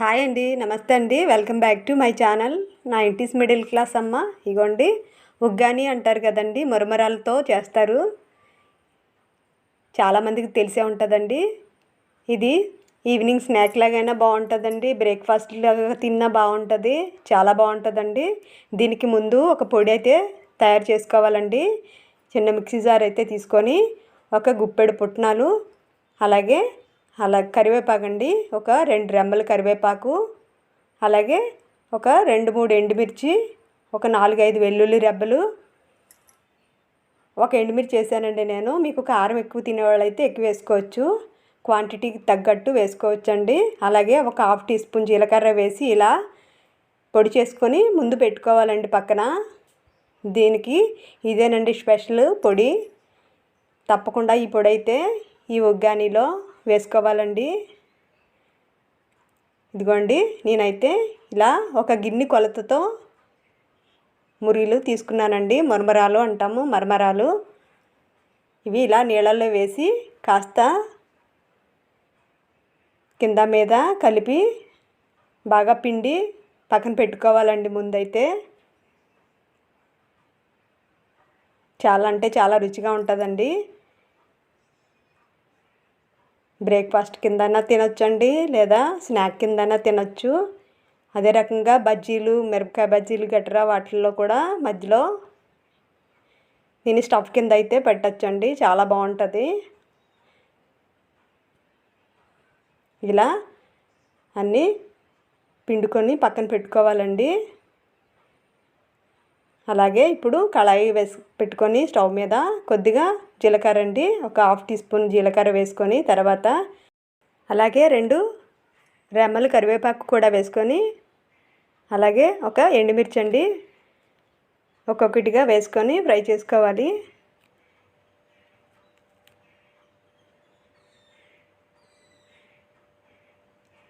Hi అండి నమస్తే అండి. Welcome back to my channel నా ఇంటీస్ మిడిల్ క్లాస్ అమ్మ. ఇగోండి ఉగ్గాని అంటారు కదండి మురమరాలతో చేస్తారు. చాలామందికి తెలిసే ఉంటుందండి. ఇది ఈవినింగ్ స్నాక్ లాగైనా బాగుంటుందండి. బ్రేక్ఫాస్ట్ లాగా తిన్నా బాగుంటుంది. చాలా బాగుంటుందండి. దీనికి ముందు ఒక పొడి అయితే తయారు చేసుకోవాలండి. చిన్న మిక్సీ జార్ అయితే తీసుకొని ఒక గుప్పెడు పుట్నాలు అలాగే అలా కరివేపాకు అండి. ఒక రెండు రెమ్మల కరివేపాకు అలాగే ఒక రెండు మూడు ఎండుమిర్చి ఒక నాలుగైదు వెల్లుల్లి రెబ్బలు. ఒక ఎండుమిర్చి వేసానండి నేను. మీకు కారం ఎక్కువ తినేవాళ్ళైతే ఎక్కువ వేసుకోవచ్చు. క్వాంటిటీకి తగ్గట్టు వేసుకోవచ్చండి. అలాగే ఒక హాఫ్ టీ స్పూన్ జీలకర్ర వేసి ఇలా పొడి చేసుకొని ముందు పెట్టుకోవాలండి పక్కన. దీనికి ఇదేనండి స్పెషల్ పొడి. తప్పకుండా ఈ పొడి అయితే ఈ ఒగ్గానిలో వేసుకోవాలండి. ఇదిగోండి నేనైతే ఇలా ఒక గిన్నె కొలతతో మురిలు తీసుకున్నానండి. మరమరాలు అంటాము మరమరాలు. ఇవి ఇలా నీళ్ళల్లో వేసి కాస్త కింద మీద కలిపి బాగా పిండి పక్కన పెట్టుకోవాలండి ముందైతే. చాలా అంటే చాలా రుచిగా ఉంటుందండి. బ్రేక్ఫాస్ట్ కిందన్నా తినొచ్చండి లేదా స్నాక్ కిందన్నా తినొచ్చు. అదే రకంగా బజ్జీలు మిరపకాయ బజ్జీలు గట్రా వాటిల్లో కూడా మధ్యలో దీని స్టఫ్ కింద అయితే పెట్టచ్చండి చాలా బాగుంటుంది. ఇలా అన్నీ పిండుకొని పక్కన పెట్టుకోవాలండి. అలాగే ఇప్పుడు కళాయి వేసి పెట్టుకొని స్టవ్ మీద కొద్దిగా జీలకర్ర అండి ఒక హాఫ్ టీ స్పూన్ జీలకర్ర వేసుకొని తర్వాత అలాగే రెండు రెమ్మలు కరివేపాకు కూడా వేసుకొని అలాగే ఒక ఎండుమిర్చి అండి ఒక్కొక్కటిగా వేసుకొని ఫ్రై చేసుకోవాలి.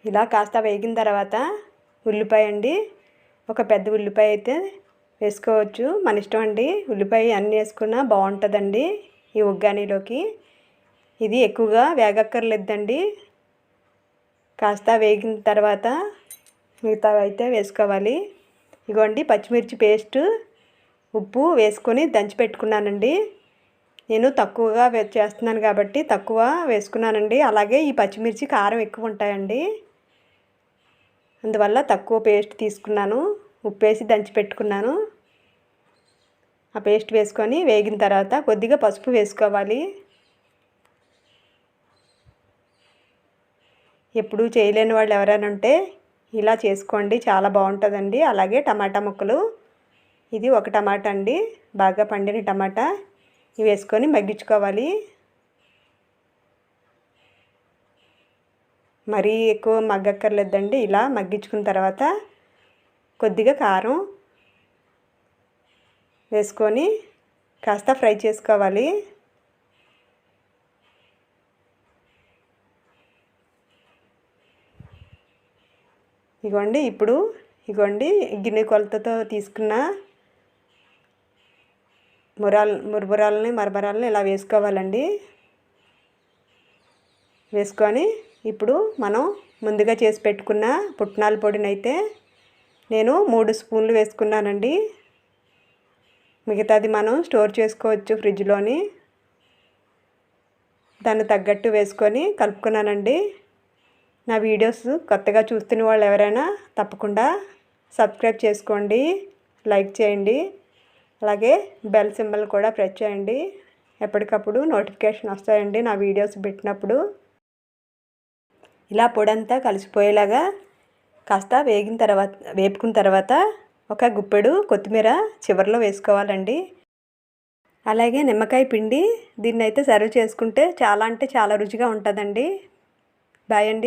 ఇలా కాస్త వేగిన తర్వాత ఉల్లిపాయ అండి ఒక పెద్ద ఉల్లిపాయ అయితే వేసుకోవచ్చు. మన ఇష్టం అండి. ఉల్లిపాయ అన్నీ వేసుకున్నా బాగుంటుందండి ఈ ఉగ్గానీలోకి. ఇది ఎక్కువగా వేగక్కర్లేదండి. కాస్త వేగిన తర్వాత మిగతా అయితే వేసుకోవాలి. ఇగోండి పచ్చిమిర్చి పేస్ట్ ఉప్పు వేసుకొని దంచి పెట్టుకున్నానండి. నేను తక్కువగా చేస్తున్నాను కాబట్టి తక్కువ వేసుకున్నానండి. అలాగే ఈ పచ్చిమిర్చి కారం ఎక్కువ ఉంటాయండి. అందువల్ల తక్కువ పేస్ట్ తీసుకున్నాను. ఉప్పు వేసి దంచి పెట్టుకున్నాను. ఆ పేస్ట్ వేసుకొని వేగిన తర్వాత కొద్దిగా పసుపు వేసుకోవాలి. ఎప్పుడు చేయలేని వాళ్ళు ఎవరైనా ఉంటే ఇలా చేసుకోండి చాలా బాగుంటుందండి. అలాగే టమాటా ముక్కలు. ఇది ఒక టమాటా అండి. బాగా పండిన టమాటా. ఇవి వేసుకొని మగ్గించుకోవాలి. మరీ ఎక్కువ మగ్గక్కర్లేదండి. ఇలా మగ్గించుకున్న తర్వాత కొద్దిగా కారం వేసుకొని కాస్త ఫ్రై చేసుకోవాలి. ఇగోండి ఇప్పుడు ఇగోండి గిన్నె కొలతతో తీసుకున్న మురాల్ మురబురాలని మరబరాలని ఇలా వేసుకోవాలండి. వేసుకొని ఇప్పుడు మనం ముందుగా చేసి పెట్టుకున్న పుట్నాల పొడిని అయితే నేను మూడు స్పూన్లు వేసుకున్నానండి. మిగతాది మనం స్టోర్ చేసుకోవచ్చు ఫ్రిడ్జ్లోని. దాన్ని తగ్గట్టు వేసుకొని కలుపుకున్నానండి. నా వీడియోస్ కొత్తగా చూస్తున్న వాళ్ళు ఎవరైనా తప్పకుండా సబ్స్క్రైబ్ చేసుకోండి లైక్ చేయండి అలాగే బెల్ సింబల్ కూడా ప్రెస్ చేయండి. ఎప్పటికప్పుడు నోటిఫికేషన్ వస్తాయండి నా వీడియోస్ పెట్టినప్పుడు. ఇలా పొడంతా కలిసిపోయేలాగా కాస్త వేగిన తర్వాత వేపుకున్న తర్వాత ఒక గుప్పెడు కొత్తిమీర చివరిలో వేసుకోవాలండి. అలాగే నిమ్మకాయ పిండి దీన్ని అయితే సర్వ్ చేసుకుంటే చాలా అంటే చాలా రుచిగా ఉంటుందండి. బాయ్ అండి.